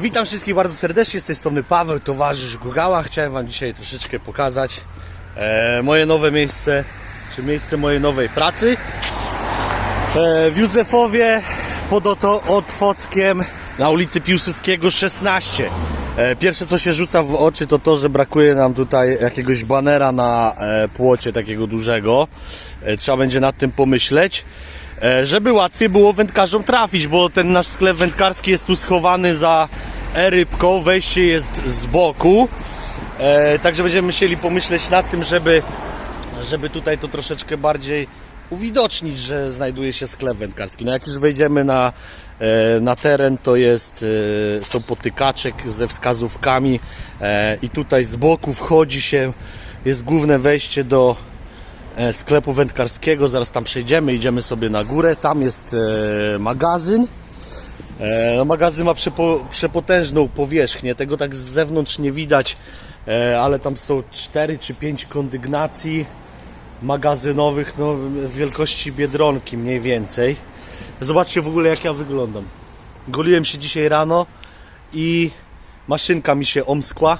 Witam wszystkich bardzo serdecznie, z tej strony Paweł, towarzysz Gugała. Chciałem Wam dzisiaj troszeczkę pokazać e, moje nowe miejsce, czy miejsce mojej nowej pracy. E, w Józefowie pod Oto Otwockiem na ulicy Piłsudskiego 16. E, pierwsze co się rzuca w oczy to to, że brakuje nam tutaj jakiegoś banera na e, płocie takiego dużego. E, trzeba będzie nad tym pomyśleć. E, żeby łatwiej było wędkarzom trafić, bo ten nasz sklep wędkarski jest tu schowany za e-rybką, wejście jest z boku. E, także będziemy musieli pomyśleć nad tym, żeby żeby tutaj to troszeczkę bardziej uwidocznić, że znajduje się sklep wędkarski. No jak już wejdziemy na, e, na teren, to jest, są potykaczek ze wskazówkami i tutaj z boku wchodzi się, jest główne wejście do sklepu wędkarskiego, zaraz tam przejdziemy, idziemy sobie na górę, tam jest e, magazyn. E, no, magazyn ma przepo, przepotężną powierzchnię, tego tak z zewnątrz nie widać, e, ale tam są 4 czy 5 kondygnacji magazynowych no, w wielkości biedronki mniej więcej. Zobaczcie w ogóle jak ja wyglądam. Goliłem się dzisiaj rano i maszynka mi się omskła.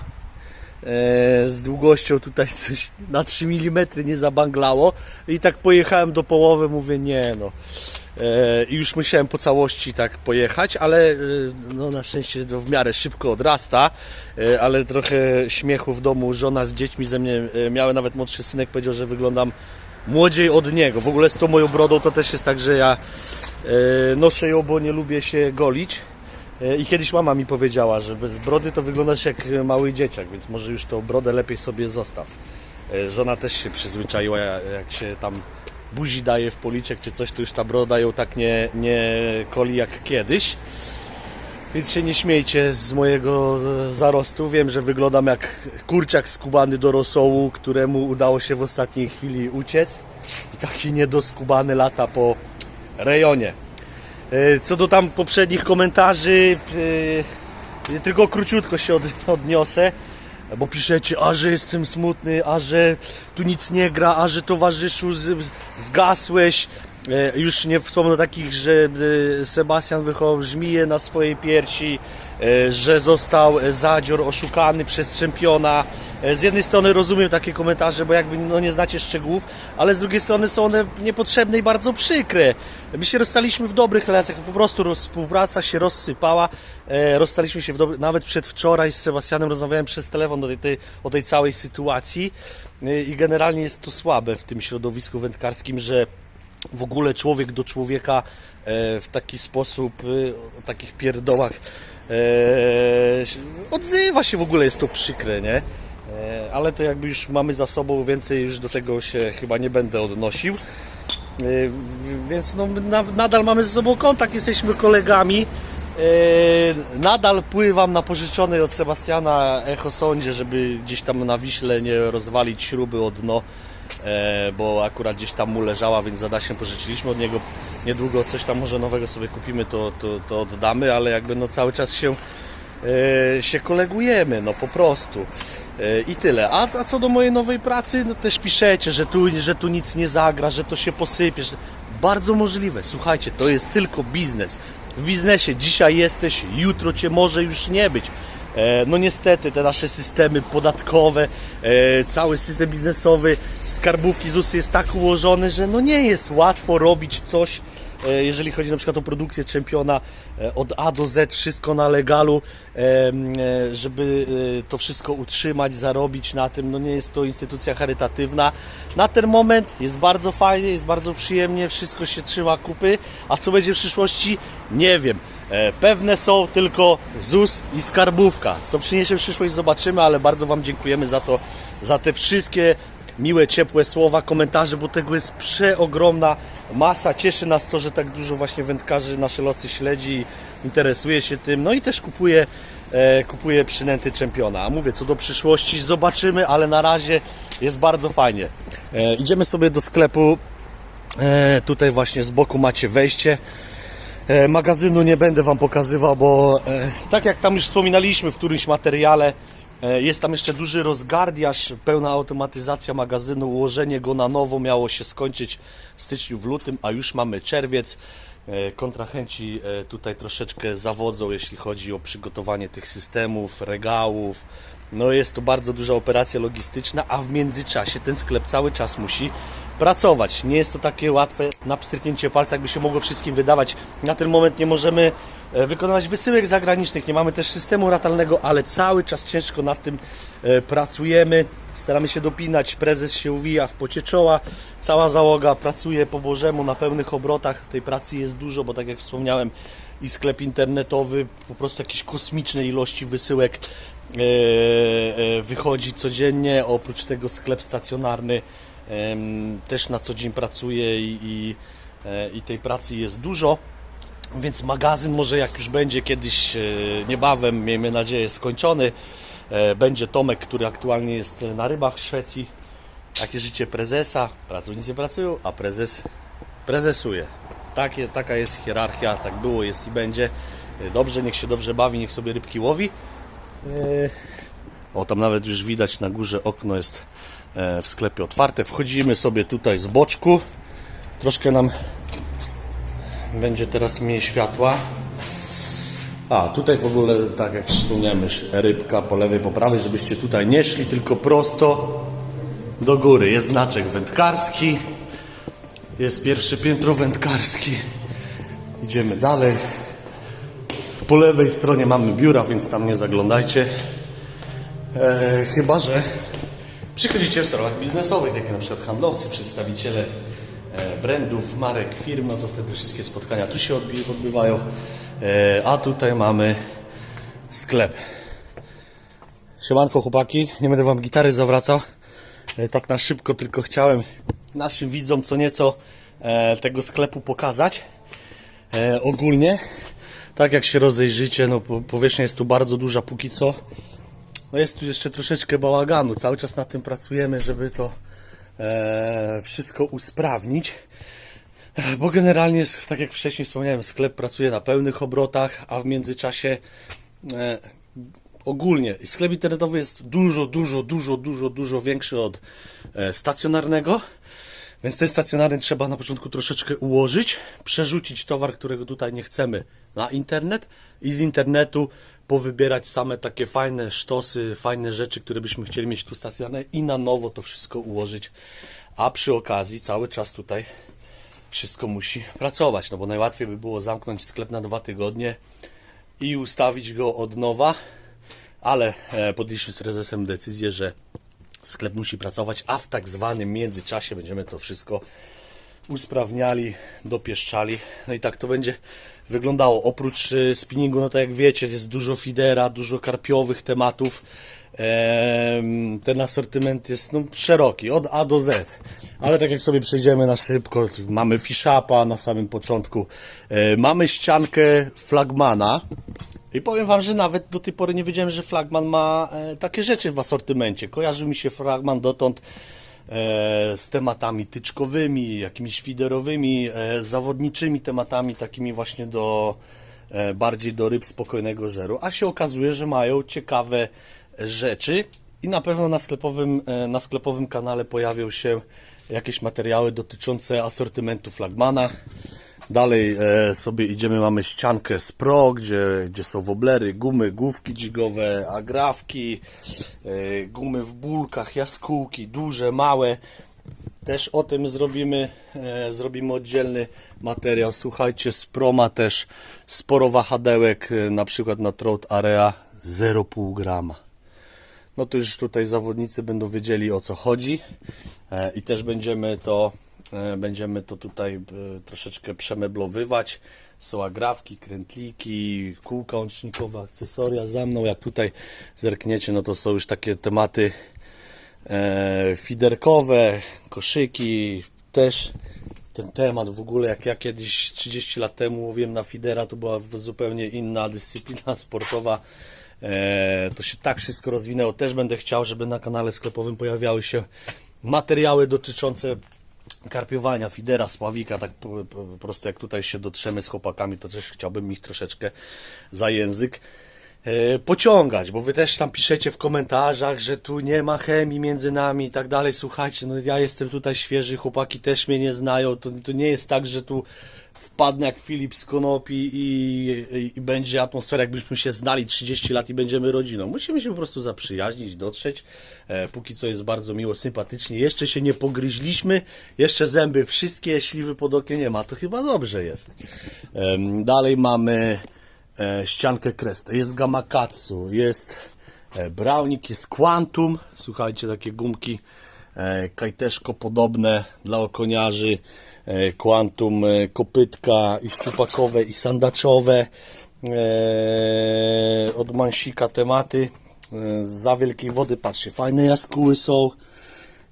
E, z długością tutaj coś na 3 mm nie zabanglało i tak pojechałem do połowy, mówię nie no. E, I już musiałem po całości tak pojechać, ale e, no, na szczęście to w miarę szybko odrasta, ale trochę śmiechu w domu żona z dziećmi ze mnie miały, nawet młodszy synek powiedział, że wyglądam młodziej od niego. W ogóle z tą moją brodą to też jest tak, że ja noszę ją, bo nie lubię się golić. E, I kiedyś mama mi powiedziała, że bez brody to wyglądasz jak mały dzieciak, więc może już tą brodę lepiej sobie zostaw. E, Żona też się przyzwyczaiła, jak się tam buzi daje w policzek czy coś, to już ta broda ją tak nie, nie koli jak kiedyś. Więc się nie śmiejcie z mojego e, zarostu. Wiem, że wyglądam jak kurczak skubany do rosołu, któremu udało się w ostatniej chwili uciec. I taki niedoskubany lata po rejonie. E, Co do tam poprzednich komentarzy, e, tylko króciutko się od, odniosę, bo piszecie, a że jestem smutny, a że tu nic nie gra, a że towarzyszu zgasłeś. E, Już nie wspomnę takich, że e, Sebastian wychował żmiję na swojej piersi, e, że został e, Zadzior oszukany przez czempiona. E, Z jednej strony rozumiem takie komentarze, bo jakby no nie znacie szczegółów, ale z drugiej strony są one niepotrzebne i bardzo przykre. My się rozstaliśmy w dobrych relacjach, po prostu współpraca się rozsypała. E, Rozstaliśmy się w dobrych, nawet przedwczoraj z Sebastianem rozmawiałem przez telefon o tej, o tej całej sytuacji E, i generalnie jest to słabe w tym środowisku wędkarskim, że w ogóle człowiek do człowieka e, w taki sposób, e, o takich pierdołach e, odzywa się w ogóle, jest to przykre, nie? E, Ale to jakby już mamy za sobą, więcej już do tego się chyba nie będę odnosił. E, w- Więc no, nadal mamy ze sobą kontakt, jesteśmy kolegami. E, Nadal pływam na pożyczonej od Sebastiana echosondzie, żeby gdzieś tam na Wiśle nie rozwalić śruby o dno, e, bo akurat gdzieś tam mu leżała, więc za się pożyczyliśmy od niego. Niedługo coś tam może nowego sobie kupimy, to, to, to oddamy, ale jakby no cały czas się e, się kolegujemy, no po prostu. E, I tyle. A, a co do mojej nowej pracy, no też piszecie, że tu, że tu nic nie zagra, że to się posypie. Bardzo możliwe. Słuchajcie, to jest tylko biznes. W biznesie dzisiaj jesteś, jutro cię może już nie być. E, No niestety te nasze systemy podatkowe, e, cały system biznesowy, skarbówki ZUS jest tak ułożony, że no nie jest łatwo robić coś, jeżeli chodzi na przykład o produkcję czempiona e, od A do Z, wszystko na legalu, e, e, żeby e, to wszystko utrzymać, zarobić na tym, no nie jest to instytucja charytatywna. Na ten moment jest bardzo fajnie, jest bardzo przyjemnie, wszystko się trzyma kupy, a co będzie w przyszłości, nie wiem. E, Pewne są tylko ZUS i skarbówka. Co przyniesie przyszłość, zobaczymy, ale bardzo Wam dziękujemy za to, za te wszystkie miłe, ciepłe słowa, komentarze, bo tego jest przeogromna masa. Cieszy nas to, że tak dużo właśnie wędkarzy nasze losy śledzi interesuje się tym. No i też kupuje, e, kupuje przynęty czempiona. A mówię, co do przyszłości, zobaczymy, ale na razie jest bardzo fajnie. E, idziemy sobie do sklepu. E, tutaj właśnie z boku macie wejście. E, Magazynu nie będę Wam pokazywał, bo e, tak jak tam już wspominaliśmy w którymś materiale, jest tam jeszcze duży rozgardiaż, pełna automatyzacja magazynu, ułożenie go na nowo miało się skończyć w styczniu, w lutym, a już mamy czerwiec. E, Kontrahenci e, tutaj troszeczkę zawodzą, jeśli chodzi o przygotowanie tych systemów, regałów. No jest to bardzo duża operacja logistyczna, a w międzyczasie ten sklep cały czas musi pracować. Nie jest to takie łatwe na pstryknięcie palca, jakby się mogło wszystkim wydawać. Na ten moment nie możemy e, wykonywać wysyłek zagranicznych, nie mamy też systemu ratalnego, ale cały czas ciężko nad tym e, pracujemy. Staramy się dopinać, prezes się uwija w pocie czoła, cała załoga pracuje po bożemu na pełnych obrotach. Tej pracy jest dużo, bo tak jak wspomniałem, i sklep internetowy, po prostu jakieś kosmiczne ilości wysyłek e, e, wychodzi codziennie. Oprócz tego sklep stacjonarny też na co dzień pracuje i, i, e, i tej pracy jest dużo. Więc magazyn może jak już będzie kiedyś e, niebawem, miejmy nadzieję, skończony, e, będzie Tomek, który aktualnie jest na rybach w Szwecji. Takie życie prezesa, pracownicy pracują, a prezes prezesuje. Takie, taka jest hierarchia, tak było, jest i będzie. E, Dobrze, niech się dobrze bawi, niech sobie rybki łowi. O, tam nawet już widać na górze okno jest w sklepie otwarte. Wchodzimy sobie tutaj z boczku. Troszkę nam będzie teraz mniej światła. A, tutaj w ogóle, tak jak wspomniałem, rybka po lewej, po prawej, żebyście tutaj nie szli, tylko prosto do góry. Jest znaczek wędkarski, jest pierwsze piętro wędkarski. Idziemy dalej. Po lewej stronie mamy biura, więc tam nie zaglądajcie. E, chyba, że przychodzicie w sprawach biznesowych, jak na przykład handlowcy, przedstawiciele brandów, marek, firm, no to wtedy wszystkie spotkania tu się odbywają. E, a tutaj mamy sklep. Siemanko chłopaki, nie będę wam gitary zawracał. E, tak na szybko tylko chciałem naszym widzom co nieco e, tego sklepu pokazać. E, ogólnie, tak jak się rozejrzycie, no po- powierzchnia jest tu bardzo duża póki co. No jest tu jeszcze troszeczkę bałaganu. Cały czas nad tym pracujemy, żeby to e, wszystko usprawnić. E, Bo generalnie, tak jak wcześniej wspomniałem, sklep pracuje na pełnych obrotach, a w międzyczasie e, ogólnie sklep internetowy jest dużo, dużo, dużo, dużo, dużo większy od e, stacjonarnego. Więc ten stacjonarny trzeba na początku troszeczkę ułożyć, przerzucić towar, którego tutaj nie chcemy na internet i z internetu powybierać same takie fajne sztosy, fajne rzeczy, które byśmy chcieli mieć tu stacjonarne i na nowo to wszystko ułożyć. A przy okazji cały czas tutaj wszystko musi pracować, no bo najłatwiej by było zamknąć sklep na dwa tygodnie i ustawić go od nowa, ale e, podjęliśmy z prezesem decyzję, że sklep musi pracować, a w tak zwanym międzyczasie będziemy to wszystko usprawniali, dopieszczali. No i tak to będzie wyglądało. Oprócz e, spinningu, no to jak wiecie, jest dużo fidera, dużo karpiowych tematów. Em, Ten asortyment jest no, szeroki, od A do Z. Ale tak jak sobie przejdziemy na szybko, mamy fish-upa na samym początku. E, Mamy ściankę flagmana. I powiem Wam, że nawet do tej pory nie wiedziałem, że flagman ma e, takie rzeczy w asortymencie. Kojarzył mi się flagman dotąd z tematami tyczkowymi, jakimiś fiderowymi, e, zawodniczymi tematami, takimi właśnie do e, bardziej do ryb spokojnego żeru. A się okazuje, że mają ciekawe rzeczy i na pewno na sklepowym, e, na sklepowym kanale pojawią się jakieś materiały dotyczące asortymentu flagmana. Dalej e, sobie idziemy, mamy ściankę z Pro, gdzie, gdzie są woblery, gumy, główki dźwigowe, agrafki, e, gumy w bulkach, jaskółki, duże, małe. Też o tym zrobimy, e, zrobimy oddzielny materiał. Słuchajcie, z Pro ma też sporo wahadełek, e, na przykład na Trout Area 0,5 grama no to już tutaj zawodnicy będą wiedzieli o co chodzi e, i też będziemy to, będziemy to tutaj e, troszeczkę przemeblowywać. Są agrafki, krętliki, kółka łącznikowe, akcesoria za mną. Jak tutaj zerkniecie, no to są już takie tematy e, fiderkowe, koszyki, też ten temat w ogóle, jak ja kiedyś 30 lat temu łowiłem na fidera, to była zupełnie inna dyscyplina sportowa. E, to się tak wszystko rozwinęło. Też będę chciał, żeby na kanale sklepowym pojawiały się materiały dotyczące karpiowania, fidera, sławika, tak po, po, po prostu jak tutaj się dotrzemy z chłopakami, to też chciałbym ich troszeczkę za język e, pociągać, bo wy też tam piszecie w komentarzach, że tu nie ma chemii między nami i tak dalej. Słuchajcie, no ja jestem tutaj świeży, chłopaki też mnie nie znają. To, to nie jest tak, że tu wpadnę jak Filip z Konopi i, i, i będzie atmosfera, jakbyśmy się znali 30 lat i będziemy rodziną. Musimy się po prostu zaprzyjaźnić, dotrzeć. E, póki co jest bardzo miło, sympatycznie. Jeszcze się nie pogryźliśmy, jeszcze zęby, wszystkie śliwy pod okiem nie ma. To chyba dobrze jest. Em, dalej mamy e, ściankę krestę. Jest Gamakatsu, jest e, Brownik, jest Quantum. Słuchajcie, takie gumki e, kajteszko podobne dla okoniarzy. E, Quantum, e, kopytka i szczupakowe i sandaczowe. E, od Mansika tematy. Za wielkiej wody, patrzcie, fajne jaskóły są.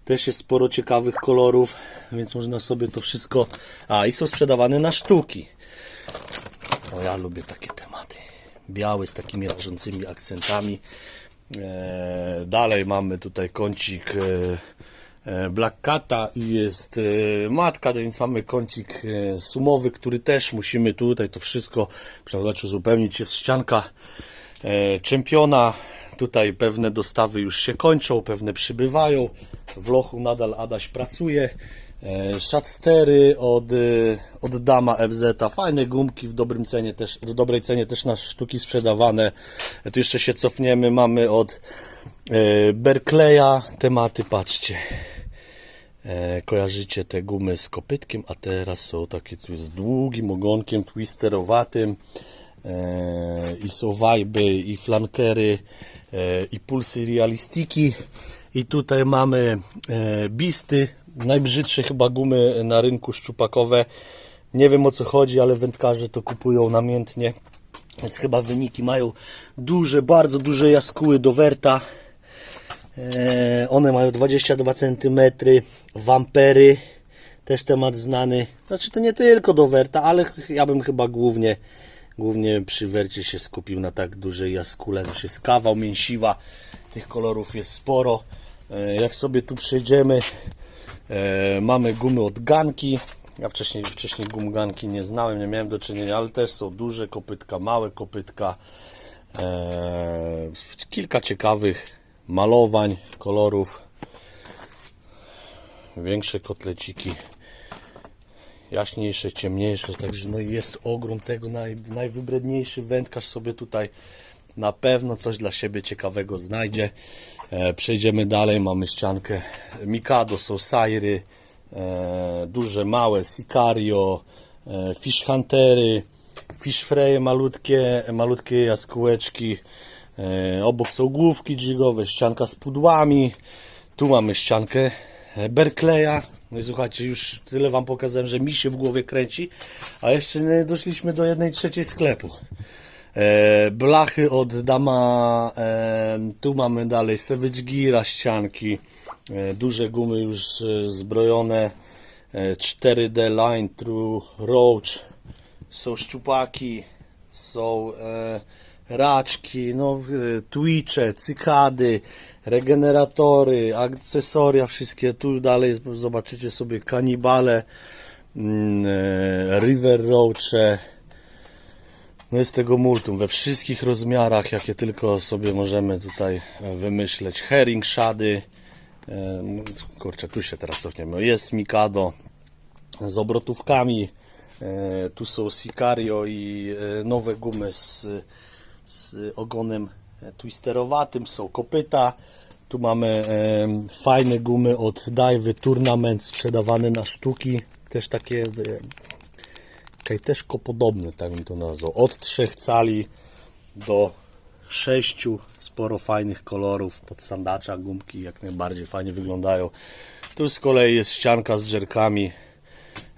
Też jest sporo ciekawych kolorów, więc można sobie to wszystko. A i są sprzedawane na sztuki. O, ja lubię takie tematy. Biały z takimi rażącymi akcentami. Dalej mamy tutaj kącik Black Cata i jest e, matka, więc mamy kącik e, sumowy, który też musimy tutaj to wszystko przeglądać, uzupełnić. Jest ścianka e, czempiona. Tutaj pewne dostawy już się kończą, pewne przybywają. W lochu nadal Adaś pracuje. E, Szatstery od, e, od Dama FZ, fajne gumki w dobrym cenie też, w dobrej cenie też na sztuki sprzedawane. E, Tu jeszcze się cofniemy, mamy od e, Berkleya tematy, patrzcie. E, kojarzycie te gumy z kopytkiem, a teraz są takie z długim ogonkiem twisterowatym. E, I są wajby, i flankery, e, i pulsy realistiki. I tutaj mamy bisty, najbrzydsze chyba gumy na rynku szczupakowe. Nie wiem o co chodzi, ale wędkarze to kupują namiętnie. Więc chyba wyniki mają duże, bardzo duże jaskóły do werta. E, one mają 22 cm, wampery, też temat znany. Znaczy to nie tylko do werta, ale ja bym chyba głównie, głównie przy wercie się skupił na tak dużej jaskule. Już jest kawał mięsiwa, tych kolorów jest sporo. E, jak sobie tu przejdziemy, e, mamy gumy od Ganki. Ja wcześniej, wcześniej gum Ganki nie znałem, nie miałem do czynienia, ale też są duże kopytka, małe kopytka. Kilka ciekawych malowań, kolorów, większe kotleciki, jaśniejsze, ciemniejsze, także no jest ogrom tego, naj, najwybredniejszy wędkarz sobie tutaj na pewno coś dla siebie ciekawego znajdzie. E, przejdziemy dalej, mamy ściankę Mikado, są Sairy, e, duże, małe, Sicario, e, Fish Huntery, Fish Freje malutkie, malutkie jaskółeczki, obok są główki jigowe, ścianka z pudłami, tu mamy ściankę e, Berkleya, no i słuchajcie, już tyle wam pokazałem, że mi się w głowie kręci, a jeszcze nie doszliśmy do jednej trzeciej sklepu. E, blachy od Dama, e, tu mamy dalej Savage Gira ścianki, e, duże gumy już e, zbrojone, e, 4D Line True Roach, są szczupaki, są e, raczki, no, e, twitche, cykady, regeneratory, akcesoria wszystkie, tu dalej zobaczycie sobie kanibale, mm, e, river roache, no jest tego multum we wszystkich rozmiarach, jakie tylko sobie możemy tutaj e, wymyśleć. Herring shady, e, kurczę, tu się teraz cofniemy. Jest Mikado z obrotówkami, tu są Sicario i nowe gumy z, z ogonem e, twisterowatym, są kopyta. Tu mamy e, fajne gumy od Dive Tournament sprzedawane na sztuki, też takie e, kajteszko podobne, tak bym to nazwał. Od 3 cali do 6, sporo fajnych kolorów, pod sandacza, gumki jak najbardziej fajnie wyglądają. Tu z kolei jest ścianka z dżerkami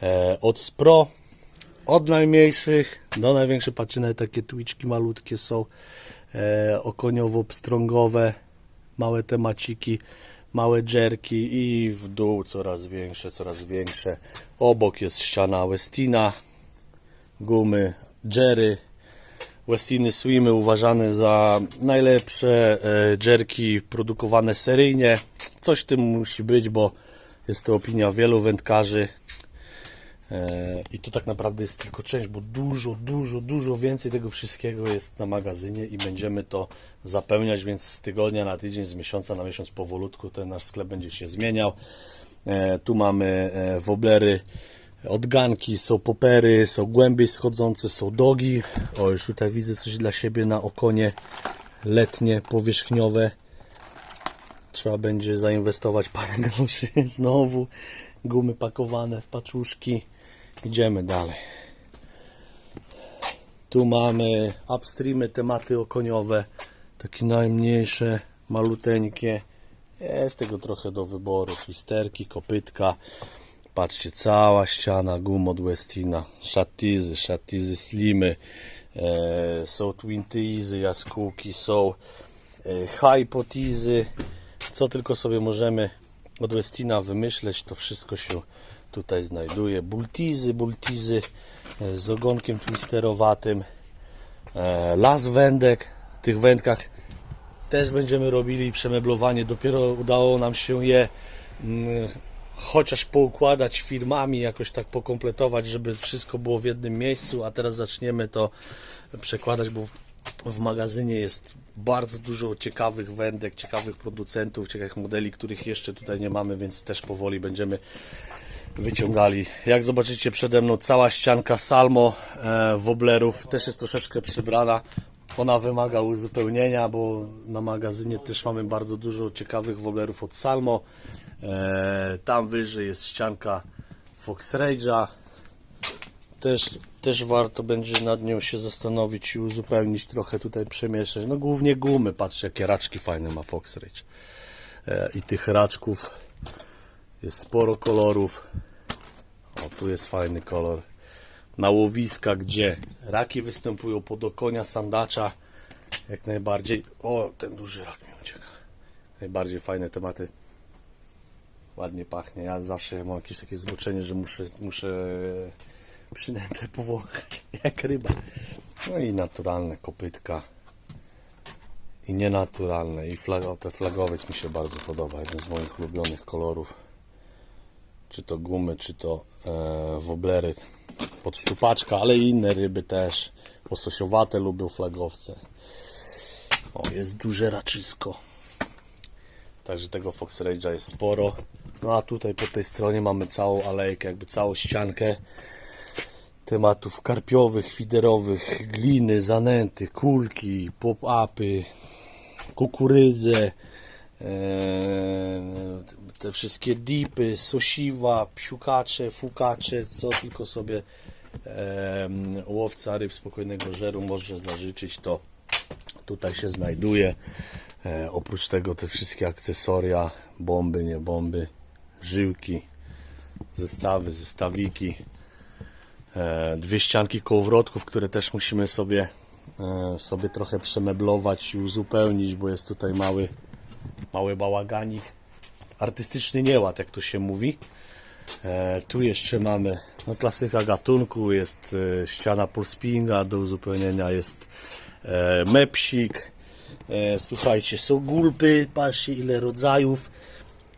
e, od Spro, od najmniejszych do największych, patrzyne takie twiczki malutkie są, e, okoniowo-pstrągowe, małe temaciki, małe dżerki i w dół coraz większe, coraz większe. Obok jest ściana Westina, gumy Jerry. Westiny Swimy uważane za najlepsze e, jerki produkowane seryjnie. Coś w tym musi być, bo jest to opinia wielu wędkarzy. E, I to tak naprawdę jest tylko część, bo dużo, dużo, dużo więcej tego wszystkiego jest na magazynie i będziemy to zapełniać, więc z tygodnia na tydzień, z miesiąca na miesiąc powolutku ten nasz sklep będzie się zmieniał. E, Tu mamy e, woblery odganki, są popery, są głębiej schodzące, są dogi. O, już tutaj widzę coś dla siebie na okonie letnie, powierzchniowe. Trzeba będzie zainwestować parę groszy znowu. Gumy pakowane w paczuszki. Idziemy dalej. Tu mamy upstreamy, tematy okoniowe. Takie najmniejsze, maluteńkie. Jest tego trochę do wyboru. Twisterki, kopytka. Patrzcie, cała ściana gum od Westina. Szatizy, szatizy slimy. E, są twintizy, jaskółki, są e, hypotizy. Co tylko sobie możemy od Westina wymyśleć, to wszystko się tutaj znajduje. Bultizy, bultizy e, z ogonkiem twisterowatym. E, las wędek. W tych wędkach też będziemy robili przemeblowanie. Dopiero udało nam się je mm, chociaż poukładać firmami, jakoś tak pokompletować, żeby wszystko było w jednym miejscu, a teraz zaczniemy to przekładać, bo w magazynie jest bardzo dużo ciekawych wędek, ciekawych producentów, ciekawych modeli, których jeszcze tutaj nie mamy, więc też powoli będziemy wyciągali. Jak zobaczycie przede mną cała ścianka Salmo e, woblerów też jest troszeczkę przybrana. Ona wymaga uzupełnienia, bo na magazynie też mamy bardzo dużo ciekawych woblerów od Salmo. E, tam wyżej jest ścianka Fox Rage'a. Też, też warto będzie nad nią się zastanowić i uzupełnić trochę tutaj przemieszać. No głównie gumy, patrzcie jakie raczki fajne ma Fox Rage. E, I tych raczków jest sporo kolorów. Tu jest fajny kolor. Na łowiska, gdzie raki występują pod okonia sandacza, jak najbardziej. O, ten duży rak mi ucieka. Najbardziej fajne tematy. Ładnie pachnie. Ja zawsze mam jakieś takie zboczenie, że muszę, muszę przynętę powąchać, jak ryba. No i naturalne kopytka. I nienaturalne. I flag, te flagowiec mi się bardzo podoba. Jeden z moich ulubionych kolorów czy to gumy, czy to e, woblery pod szczupaczka, ale i inne ryby też. Łososiowate lubią flagowce. O, jest duże raczysko. Także tego Fox Rage'a jest sporo. No a tutaj po tej stronie mamy całą alejkę, jakby całą ściankę tematów karpiowych, fiderowych, gliny, zanęty, kulki, pop-upy, kukurydze, te wszystkie dipy, sosiwa, psiukacze, fukacze, co tylko sobie em, łowca ryb spokojnego żeru może zażyczyć, to tutaj się znajduje. E, oprócz tego te wszystkie akcesoria, bomby, nie bomby, żyłki, zestawy, zestawiki, dwie ścianki kołowrotków, które też musimy sobie, sobie trochę przemeblować i uzupełnić, bo jest tutaj mały mały bałaganik, artystyczny nieład, jak to się mówi. E, tu jeszcze mamy no, klasyka gatunku, jest e, ściana polspinga, do uzupełnienia jest e, mepsik. E, słuchajcie, są gulpy, patrzcie ile rodzajów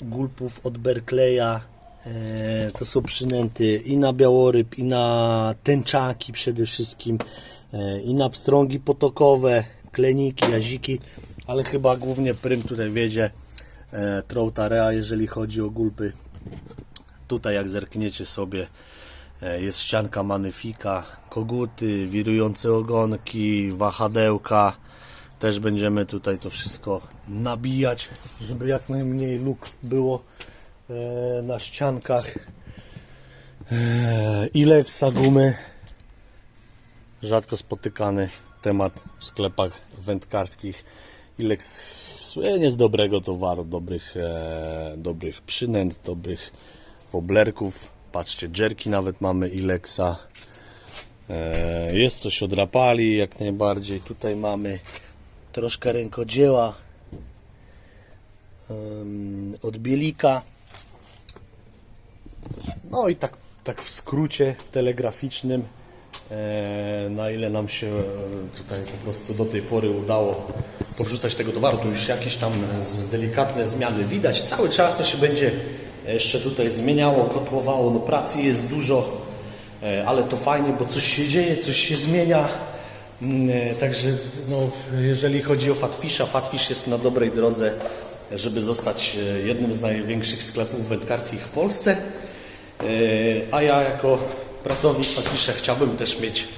gulpów od Berkleya. E, to są przynęty i na białoryb, i na tęczaki przede wszystkim, e, i na pstrągi potokowe, kleniki, jaziki, ale chyba głównie prym tutaj wiedzie e, Troutarea, jeżeli chodzi o gulpy. Tutaj jak zerkniecie sobie e, jest ścianka manyfika, koguty, wirujące ogonki, wahadełka. Też będziemy tutaj to wszystko nabijać, żeby jak najmniej luk było e, na ściankach. E, Ilexa gumy, rzadko spotykany temat w sklepach wędkarskich. Ilex słynie z dobrego towaru, dobrych, e, dobrych przynęt, dobrych woblerków. Patrzcie, jerki nawet mamy Ilexa. E, jest coś od Rapali, jak najbardziej. Tutaj mamy troszkę rękodzieła em, od Bielika. No i tak, tak w skrócie telegraficznym, e, na ile nam się e, tutaj po prostu do tej pory udało powrzucać tego towaru, tu już jakieś tam delikatne zmiany widać. Cały czas to się będzie jeszcze tutaj zmieniało, kotłowało, no pracy jest dużo, e, ale to fajnie, bo coś się dzieje, coś się zmienia. Mm, e, Także no, jeżeli chodzi o Fatfisha, Fatfish jest na dobrej drodze, żeby zostać e, jednym z największych sklepów wędkarskich w Polsce. E, A ja jako pracownik faktycznie chciałbym też mieć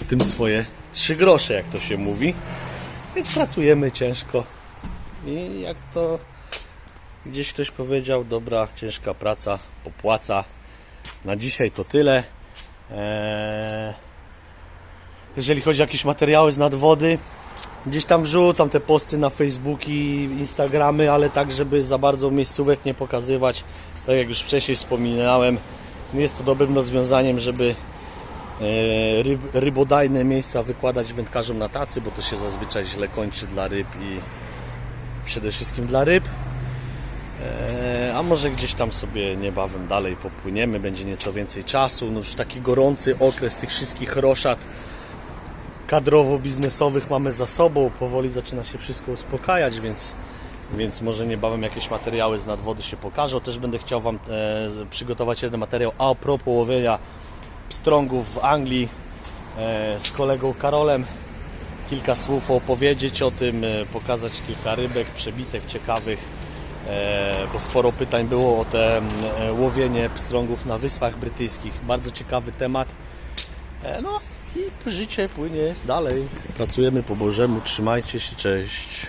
w tym swoje trzy grosze, jak to się mówi. Więc pracujemy ciężko. I jak to gdzieś ktoś powiedział, dobra, ciężka praca opłaca. Na dzisiaj to tyle. Eee, jeżeli chodzi o jakieś materiały z nadwody, gdzieś tam wrzucam te posty na Facebooki, Instagramy, ale tak, żeby za bardzo miejscówek nie pokazywać. Tak jak już wcześniej wspominałem, nie jest to dobrym rozwiązaniem, żeby e, ryb, rybodajne miejsca wykładać wędkarzom na tacy, bo to się zazwyczaj źle kończy dla ryb i przede wszystkim dla ryb. E, A może gdzieś tam sobie niebawem dalej popłyniemy, będzie nieco więcej czasu. No już taki gorący okres tych wszystkich roszad kadrowo-biznesowych mamy za sobą. Powoli zaczyna się wszystko uspokajać, więc, więc może niebawem jakieś materiały z nadwody się pokażą. Też będę chciał Wam e, przygotować jeden materiał a propos łowienia pstrągów w Anglii e, z kolegą Karolem. Kilka słów opowiedzieć o tym, e, pokazać kilka rybek, przebitek ciekawych, e, bo sporo pytań było o te e, łowienie pstrągów na Wyspach Brytyjskich. Bardzo ciekawy temat. E, No i życie płynie dalej. Pracujemy po Bożemu, trzymajcie się, cześć.